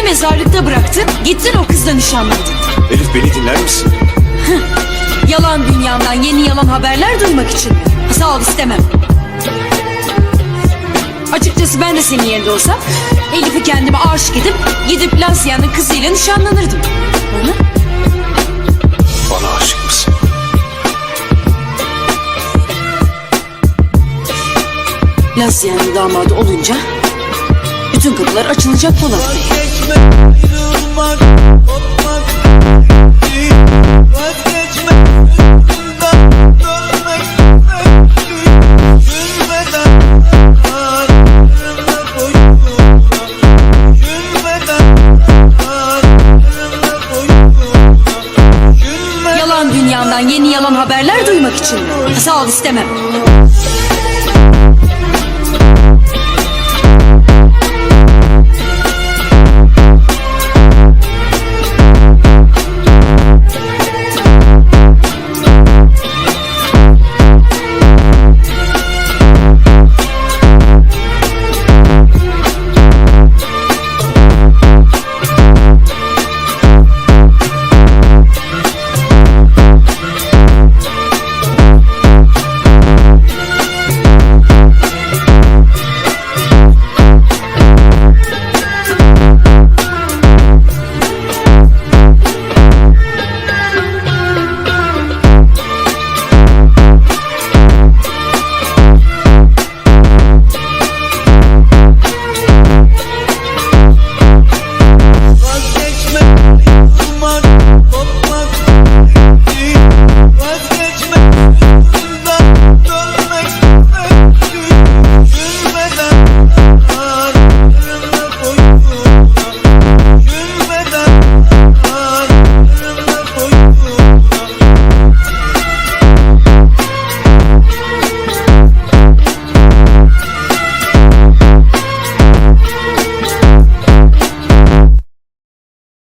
Beni mezarlıkta bıraktın, gittin o kızla nişanlandın. Elif beni dinler misin? Yalan dünyandan yeni yalan haberler duymak için. mi? Sağ ol istemem. Açıkçası ben de senin yerinde olsam Elif'i kendime aşık edip gidip Lasya'nın kızıyla nişanlanırdım. Hı? Bana aşık mısın? Lasya'nın damadı olunca bütün kapılar açılacak Polat Yalan dünyandan yeni yalan haberler duymak için. Sağ ol istemem.